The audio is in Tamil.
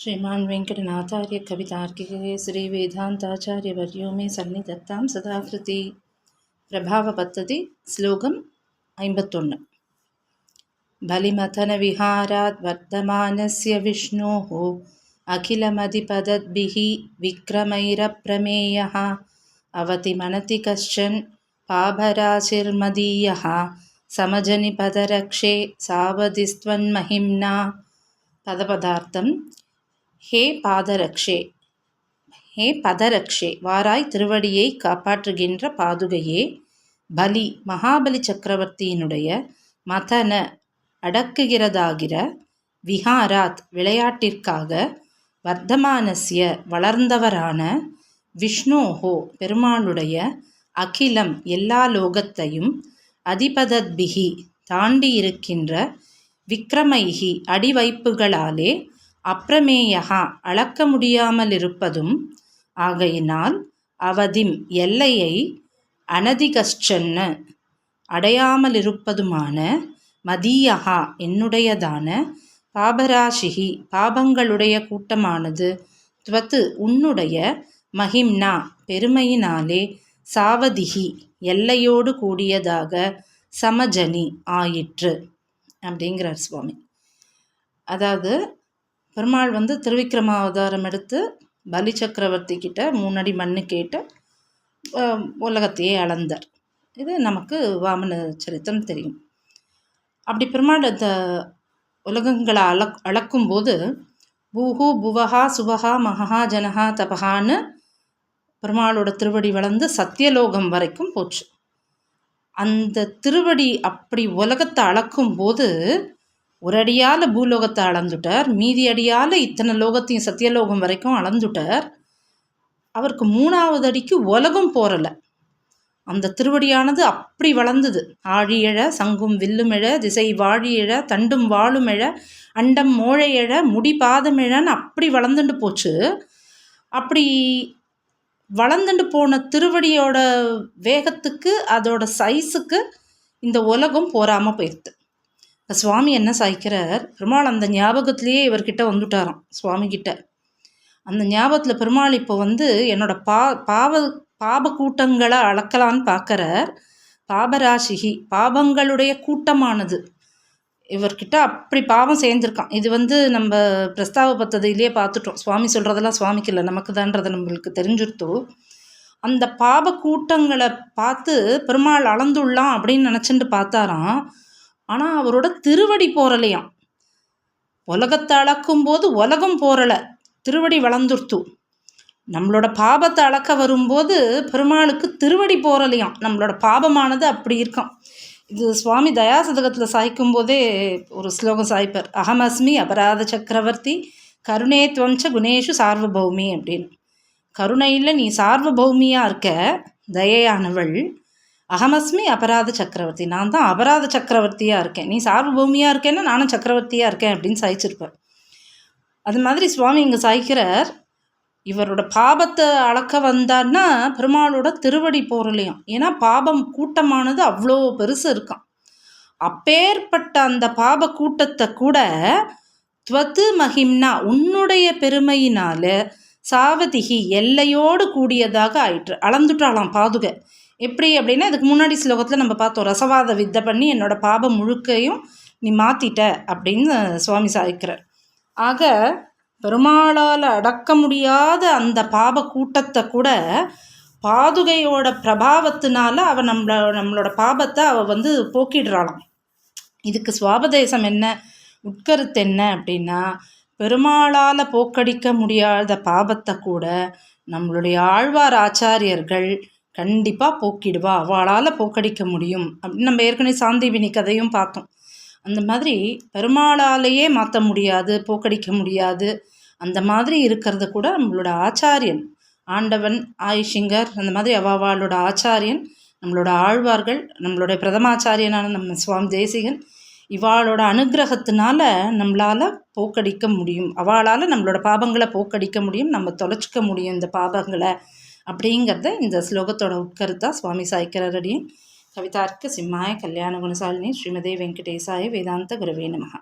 श्रीमान् वेङ्कटनाथार्य कवितार्किके श्रीवेदान्ताचार्यवर्यो मे सन्निधत्तां सदाकृति प्रभावपद्धति श्लोकम् ऐम्बत्तोण् बलिमथनविहारात् वर्धमानस्य विष्णोः अखिलमधिपदद्भिः विक्रमैरप्रमेयः अवतिमनति कश्चन पाभराशिर्मदीयः समजनिपदरक्षे सावधिस्त्वन्महिम्ना పదపదార్థం ஹே பாதரக்ஷே. ஹே பதரக்ஷே வாராய் திருவடியை காப்பாற்றுகின்ற பாதுகையே. பலி மகாபலி சக்கரவர்த்தியினுடைய மதன அடக்குகிறதாகிற விஹாராத் விளையாட்டிற்காக வர்த்தமானசிய வளர்ந்தவரான விஷ்ணோஹோ பெருமாளுடைய அகிலம் எல்லா லோகத்தையும் அதிபதத்பிகி தாண்டி இருக்கின்ற விக்ரமைகி அடிவைப்புகளாலே அப்ரமேயகா அளக்க முடியாமலிருப்பதும் ஆகையினால் அவதிம் எல்லையை அனதிகஷ்டன்னு அடையாமலிருப்பதுமான மதியகா என்னுடையதான பாபராசிகி பாபங்களுடைய கூட்டமானது துவத்து உன்னுடைய மகிம்னா பெருமையினாலே சாவதிகி எல்லையோடு கூடியதாக சமஜனி ஆயிற்று அப்படிங்கிறார் சுவாமி. அதாவது பெருமாள் வந்து திருவிக்கிரம அவதாரம் எடுத்து பலி சக்கரவர்த்தி கிட்ட மூணடி மண்ணு கேட்டு உலகத்தையே அளந்தார். இது நமக்கு வாமன சரித்திரம் தெரியும். அப்படி பெருமாள் அந்த உலகங்களை அளக் அளக்கும்போது பூஹு புவஹா சுவஹா மகா ஜனஹா தபஹான்னு பெருமாளோட திருவடி வளர்ந்து சத்தியலோகம் வரைக்கும் போச்சு. அந்த திருவடி அப்படி உலகத்தை அளக்கும் போது ஒரு அடியால் பூலோகத்தை அளந்துட்டார். மீதி அடியால் இத்தனை லோகத்தையும் சத்தியலோகம் வரைக்கும் அளந்துட்டார். அவருக்கு மூணாவது அடிக்கு உலகம் போரலை அந்த திருவடியானது அப்படி வளர்ந்தது. ஆழியழ சங்கும் வில்லுமிழ திசை வாழியழ தண்டும் வாழுமிழ அண்டம் மோழையழ முடி பாதமிழன்னு அப்படி வளர்ந்துட்டு போச்சு. அப்படி வளர்ந்துட்டு போன திருவடியோட வேகத்துக்கு அதோட சைஸுக்கு இந்த உலகம் போராமல் போயிடுது. சுவாமி என்ன சாய்க்கிறார்? பெருமாள் அந்த ஞாபகத்திலேயே இவர்கிட்ட வந்துட்டாராம் சுவாமி கிட்ட அந்த ஞாபகத்தில் பெருமாள் இப்போ வந்து என்னோட பா பாவ பாப கூட்டங்களை அளக்கலான்னு பார்க்குறார். பாபராசிகி பாபங்களுடைய கூட்டமானது. இவர்கிட்ட அப்படி பாவம் சேர்ந்துருக்கான். இது வந்து நம்ம பிரஸ்தாவ பத்ததிலேயே பார்த்துட்டோம். சுவாமி சொல்கிறதெல்லாம் சுவாமிக்கு இல்லை. நமக்கு தான்றதை நம்மளுக்கு தெரிஞ்சுருத்தோ. அந்த பாப கூட்டங்களை பார்த்து பெருமாள் அளந்துள்ளான் அப்படின்னு நினச்சிட்டு பார்த்தாராம். ஆனால் அவரோட திருவடி போரலையாம் உலகத்தை அளக்கும்போது உலகம் போரலை திருவடி வளர்ந்துருத்து. நம்மளோட பாபத்தை அளக்க வரும்போது பெருமாளுக்கு திருவடி போரலையாம் நம்மளோட பாபமானது அப்படி இருக்கான் இது சுவாமி தயாசதகத்தில் சாய்க்கும் போதே ஒரு ஸ்லோகம் சாய்ப்பார். அகமஸ்மி அபராத சக்கரவர்த்தி கருணே துவம்ச குணேஷு சார்வபௌமி அப்படின்னு. கருணையில் நீ சார்வபௌமியாக இருக்க தயையானவள் அகமஸ்மி அபராத சக்கரவர்த்தி. நான் தான் அபராத சக்கரவர்த்தியாக இருக்கேன். நீ சார்வபூமியாக இருக்கேன்னா நானும் சக்கரவர்த்தியாக இருக்கேன் அப்படின்னு சாய்ச்சிருப்பேன். அது மாதிரி சுவாமி இங்கே சாய்க்கிறார். இவரோட பாபத்தை அளக்க வந்தார்னா பெருமாளோட திருவடி போரலையும் ஏன்னா பாபம் கூட்டமானது அவ்வளோ பெருசு இருக்கான் அப்பேற்பட்ட அந்த பாப கூட்டத்தை கூட துவத்து மகிம்னா உன்னுடைய பெருமையினால சாவதிகி எல்லையோடு கூடியதாக ஆயிற்று. அளந்துட்டாலாம் பாதுகை. எப்படி அப்படின்னா இதுக்கு முன்னாடி ஸ்லோகத்தில் நம்ம பார்த்தோம் ரசவாத வித்தை பண்ணி என்னோடய பாபம் முழுக்கையும் நீ மாற்றிட்ட அப்படின்னு சுவாமி சாய்க்கிறார் ஆக பெருமாளால் அடக்க முடியாத அந்த பாப கூட்டத்தை கூட பாதுகையோட பிரபாவத்தினால அவள் நம்மள நம்மளோட பாபத்தை அவள் வந்து போக்கிடுறாளாம். இதுக்கு சுவாபதேசம் என்ன? உட்கருத்து என்ன அப்படின்னா பெருமாளால் போக்கடிக்க முடியாத பாபத்தை கூட நம்மளுடைய ஆழ்வார் ஆச்சாரியர்கள் கண்டிப்பாக போக்கிடுவா. அவளால் போக்கடிக்க முடியும். அப்படின்னு நம்ம ஏற்கனவே சாந்திவினி கதையும் பார்த்தோம். அந்த மாதிரி பெருமாளாலேயே மாற்ற முடியாது போக்கடிக்க முடியாது. அந்த மாதிரி இருக்கிறது கூட நம்மளோட ஆச்சாரியன். ஆண்டவன் ஆயிஷிங்கர் அந்த மாதிரி அவாவாளோட ஆச்சாரியன் நம்மளோட ஆழ்வார்கள் நம்மளுடைய பிரதமாச்சாரியனான நம்ம சுவாமி தேசிகன் இவாளோட அனுகிரகத்தினால நம்மளால் போக்கடிக்க முடியும். அவளால் நம்மளோட பாபங்களை போக்கடிக்க முடியும். நம்ம தொலைச்சிக்க முடியும் இந்த பாபங்களை. அப்படிங்கிறத இந்த ஸ்லோகத்தோட உட்கருத்தாக சுவாமி சாய்க்கரடியும் கவிதார்க்க சிம்மாய கல்யாண குணசாலினி ஸ்ரீமதே வெங்கடேசாய வேதாந்த குருவே நமகா